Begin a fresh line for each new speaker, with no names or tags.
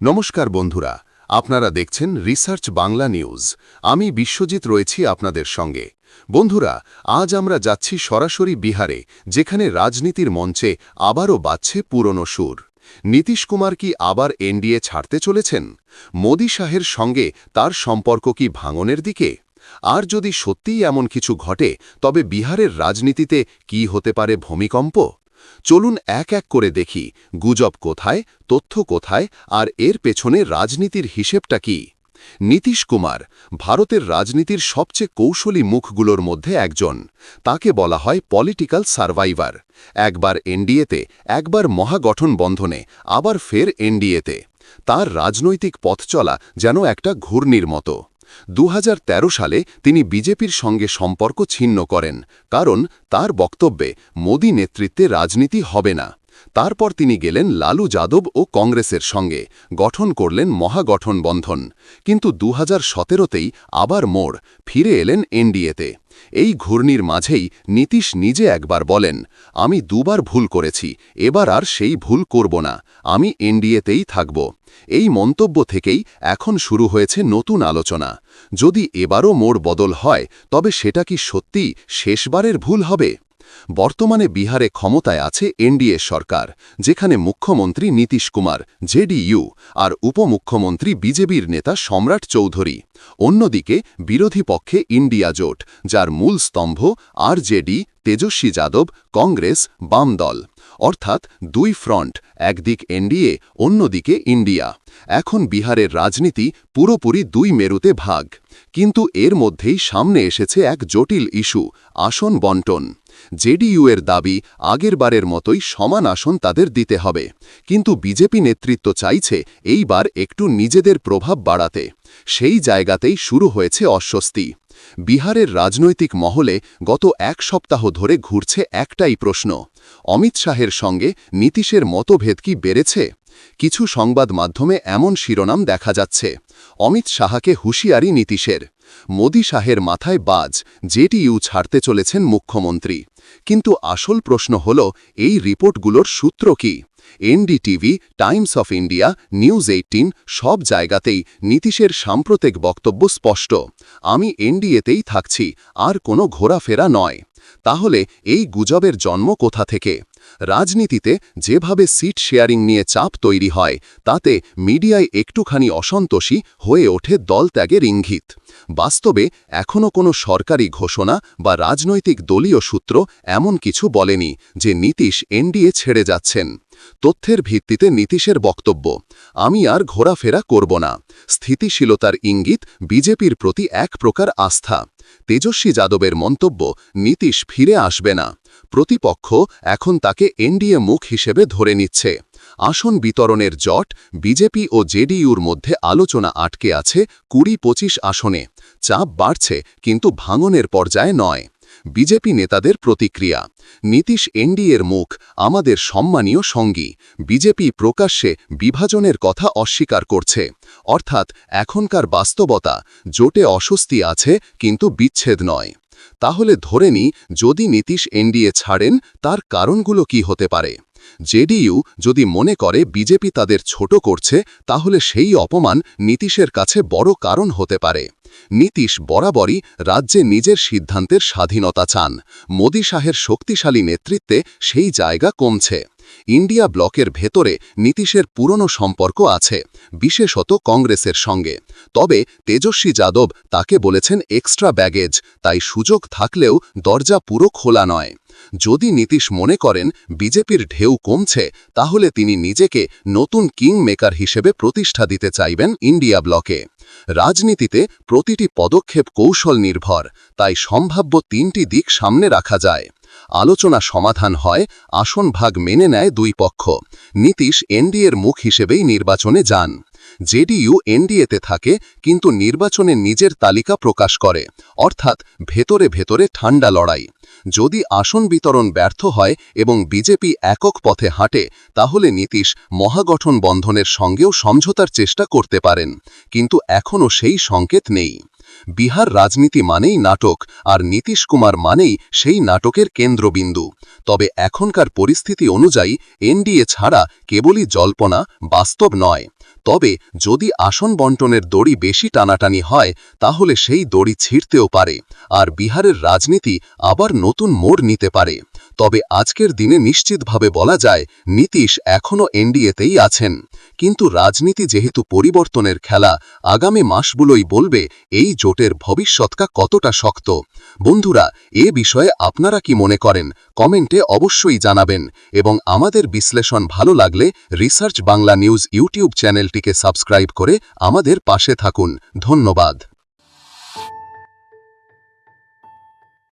নমস্কার বন্ধুরা, আপনারা দেখছেন রিসার্চ বাংলা নিউজ আমি বিশ্বজিৎ রয়েছি আপনাদের সঙ্গে। বন্ধুরা, আজ আমরা যাচ্ছি সরাসরি বিহারে, যেখানে রাজনীতির মঞ্চে আবারও বাজছে পুরনো সুর। নীতিশ কুমার কি আবার এনডিএ ছাড়তে চলেছেন? মোদী শাহের সঙ্গে তার সম্পর্ক কি ভাঙনের দিকে? আর যদি সত্যিই এমন কিছু ঘটে, তবে বিহারের রাজনীতিতে কি হতে পারে ভূমিকম্প? চলুন এক এক করে দেখি গুজব কোথায়, তথ্য কোথায় আর এর পেছনে রাজনীতির হিসেবটা কি। নীতিশ কুমার, ভারতের রাজনীতির সবচেয়ে কৌশলী মুখগুলোর মধ্যে একজন। তাকে বলা হয় পলিটিক্যাল সার্ভাইভার। একবার এনডিএতে, একবার মহাগঠন বন্ধনে, আবার ফের এনডিএতে। তার রাজনৈতিক পথ চলা যেন একটা ঘূর্ণির মতো। দু হাজার তেরো সালে তিনি বিজেপির সঙ্গে সম্পর্ক ছিন্ন করেন, কারণ তার বক্তব্যে মোদী নেতৃত্বে রাজনীতি হবে না। তারপর তিনি গেলেন লালু যাদব ও কংগ্রেসের সঙ্গে। গঠন করলেন মহাগঠন বন্ধন কিন্তু দু হাজার সতেরোতেই আবার মোড়, ফিরে এলেন এনডিএতে। এই ঘূর্ণির মাঝেই নীতিশ নিজে একবার বলেন, আমি দুবার ভুল করেছি, এবার আর সেই ভুল করব না, আমি এনডিএতেই থাকব। এই মন্তব্য থেকেই এখন শুরু হয়েছে নতুন আলোচনা। যদি এবারও মোড় বদল হয়, তবে সেটা কি সত্যি শেষবারের ভুল হবে? বর্তমানে বিহারে ক্ষমতায় আছে এনডিএ সরকার, যেখানে মুখ্যমন্ত্রী নীতিশ কুমার, জেডিইউ আর উপমুখ্যমন্ত্রী বিজেপির নেতা সম্রাট চৌধুরী। অন্যদিকে, বিরোধী পক্ষে ইন্ডিয়া জোট, যার মূল স্তম্ভ আরজেডি, তেজস্বী যাদব, কংগ্রেস, বাম দল। অর্থাৎ দুই ফ্রন্ট, একদিক এনডিএ, অন্যদিকে ইন্ডিয়া। এখন বিহারের রাজনীতি পুরোপুরি দুই মেরুতে ভাগ। কিন্তু এর মধ্যেই সামনে এসেছে এক জটিল ইস্যু, আসন বন্টন। জেডিইউ এর দাবি আগেরবারের মতোই সমান আসন তাদের দিতে হবে। কিন্তু বিজেপি নেতৃত্ব চাইছে এইবার একটু নিজেদের প্রভাব বাড়াতে। সেই জায়গাতেই শুরু হয়েছে অস্বস্তি। বিহারের রাজনৈতিক মহলে গত এক সপ্তাহ ধরে ঘুরছে একটাই প্রশ্ন। অমিত শাহের সঙ্গে নীতিশের মতভেদ কি বেড়েছে? কিছু সংবাদ মাধ্যমে এমন শিরোনাম দেখা যাচ্ছে। অমিত শাহাকে হুঁশিয়ারি নীতিশের। মোদী শাহের মাথায় বাজ। জেটিইউ ছাড়তে চলেছেন মুখ্যমন্ত্রী। কিন্তু আসল প্রশ্ন হল, এই রিপোর্টগুলোর সূত্র কি? NDTV, times of India, news eighteen সব জায়গাতেই নীতিশের সাম্প্রতিক বক্তব্য স্পষ্ট। আমি এনডিএতেই থাকছি, আর কোনো ঘোরাফেরা নয়। তাহলে এই গুজবের জন্ম কোথা থেকে? রাজনীতিতে যেভাবে সিট শেয়ারিং নিয়ে চাপ তৈরি হয়, তাতে মিডিয়ায় একটুখানি অসন্তোষী হয়ে ওঠে দল ত্যাগের ইঙ্গিত। বাস্তবে এখনও কোনো সরকারি ঘোষণা বা রাজনৈতিক দলীয় সূত্র এমন কিছু বলেনি যে নীতিশ এনডিএ ছেড়ে যাচ্ছেন। তথ্যের ভিত্তিতে নীতিশের বক্তব্য, আমি আর ঘোরাফেরা করব না। স্থিতিশীলতার ইঙ্গিত বিজেপির প্রতি এক প্রকার আস্থা। তেজস্বী যাদবের মন্তব্য, নীতিশ ফিরে আসবে না। প্রতিপক্ষ এখন তাকে এনডিএ মুখ হিসেবে ধরে নিচ্ছে। আসন বিতরণের জট, বিজেপি ও জেডিইউর মধ্যে আলোচনা আটকে আছে কুড়ি পঁচিশ আসনে। চাপ বাড়ছে, কিন্তু ভাঙনের পর্যায়ে নয়। বিজেপি নেতাদের প্রতিক্রিয়া। নীতিশ এনডিএর মুখ, আমাদের সম্মানীয় সঙ্গী। বিজেপি প্রকাশ্যে বিভাজনের কথা অস্বীকার করছে। অর্থাৎ এখনকার বাস্তবতা, জোটে অস্বস্তি আছে, কিন্তু বিচ্ছেদ নয়। তাহলে ধরে নি যদি নীতিশ এনডিএ ছাড়েন, তার কারণগুলো কি হতে পারে? জেডিইউ যদি মনে করে বিজেপি তাদের ছোট করছে, তাহলে সেই অপমান নীতিশের কাছে বড় কারণ হতে পারে। নীতিশ বরাবরই রাজ্যে নিজের সিদ্ধান্তের স্বাধীনতা চান। মোদী শাহের শক্তিশালী নেতৃত্বে সেই জায়গা কমছে। ইন্ডিয়া ব্লকের ভেতরে নীতিশের পুরনো সম্পর্ক আছে, বিশেষত কংগ্রেসের সঙ্গে। তবে তেজস্বী যাদব তাকে বলেছেন এক্সট্রা ব্যাগেজ, তাই সুযোগ থাকলেও দরজা পুরো খোলা নয়। যদি নীতিশ মনে করেন বিজেপির ঢেউ কমছে, তাহলে তিনি নিজেকে নতুন কিং মেকার হিসেবে প্রতিষ্ঠা দিতে চাইবেন ইন্ডিয়া ব্লকে। রাজনীতিতে প্রতিটি পদক্ষেপ কৌশল নির্ভর, তাই সম্ভাব্য তিনটি দিক সামনে রাখা যায়। আলোচনা সমাধান হয়, আসন ভাগ মেনে নেয় দুই পক্ষ। নীতিশ এনডিএর মুখ হিসেবেই নির্বাচনে যান। জেডিইউ এনডিএতে থাকে, কিন্তু নির্বাচনে নিজের তালিকা প্রকাশ করে, অর্থাৎ ভেতরে ভেতরে ঠান্ডা লড়াই। যদি আসন বিতরণ ব্যর্থ হয় এবং বিজেপি একক পথে হাঁটে, তাহলে নীতিশ মহাগঠন বন্ধনের সঙ্গেও সমঝোতার চেষ্টা করতে পারেন, কিন্তু এখনও সেই সংকেত নেই। বিহার রাজনীতি মানেই নাটক, আর নীতিশ কুমার মানেই সেই নাটকের কেন্দ্রবিন্দু। তবে এখনকার পরিস্থিতি অনুযায়ী এনডিএ ছাড়া কেবলই জল্পনা, বাস্তব নয়। তবে যদি আসন বন্টনের দড়ি বেশি টানাটানি হয়, তাহলে সেই দড়ি ছিঁড়তেও পারে, আর বিহারের রাজনীতি আবার নতুন মোড় নিতে পারে। তবে আজকের দিনে নিশ্চিতভাবে বলা যায়, নীতিশ এখনও এনডিএতেই আছেন। কিন্তু রাজনীতি যেহেতু পরিবর্তনের খেলা, আগামী মাসগুলোই বলবে, এই জোটের ভবিষ্যৎকা কতটা শক্ত। বন্ধুরা, এ বিষয়ে আপনারা কি মনে করেন? কমেন্টে অবশ্যই জানাবেন। এবং আমাদের বিশ্লেষণ ভালো লাগলে রিসার্চ বাংলা নিউজ ইউটিউব চ্যানেলটিকে সাবস্ক্রাইব করে আমাদের পাশে থাকুন। ধন্যবাদ।